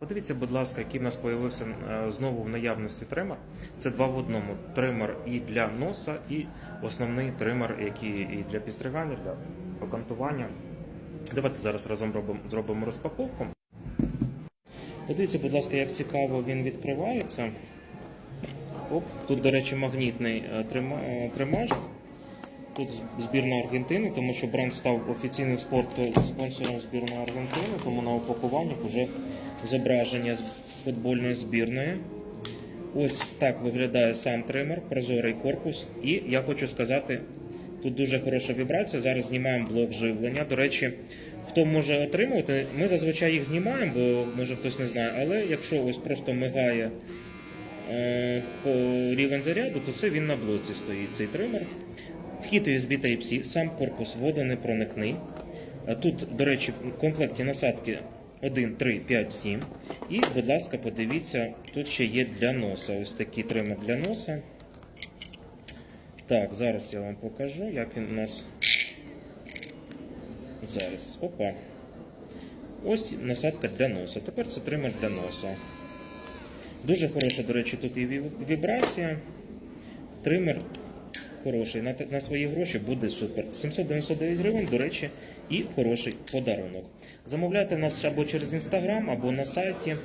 Подивіться, будь ласка, який в нас з'явився знову в наявності тример. Це два в одному. Тример і для носа, і основний тример, який і для підстригання, для покантування. Давайте зараз разом робимо, зробимо розпаковку. Подивіться, будь ласка, як цікаво він відкривається. Оп, тут, до речі, магнітний е, е, тримаж. Тут збірна Аргентини, тому що бренд став офіційним спорту спонсором збірної Аргентини, тому на упакуваннях вже зображення футбольної збірної. Ось так виглядає сам тример, прозорий корпус. І я хочу сказати, тут дуже хороша вібрація. Зараз знімаємо блок живлення. До речі, хто може отримувати, ми зазвичай їх знімаємо, бо може хтось не знає. Але якщо ось просто мигає е, по рівень заряду, то це він на блоці стоїть цей тример. Вхід USB Type-C, сам корпус водонепроникний. А Тут, до речі, в комплекті насадки 1, 3, 5, 7. І, будь ласка, подивіться, тут ще є для носа. Ось такий тример для носа. Так, зараз я вам покажу, як він у нас. Зараз. Опа. Ось насадка для носа. Тепер це тример для носа. Дуже хороша, до речі, тут і вібрація. Тример хороший. На, на свої гроші буде супер. 799 гривень, до речі, і хороший подарунок. Замовляйте нас або через інстаграм, або на сайті.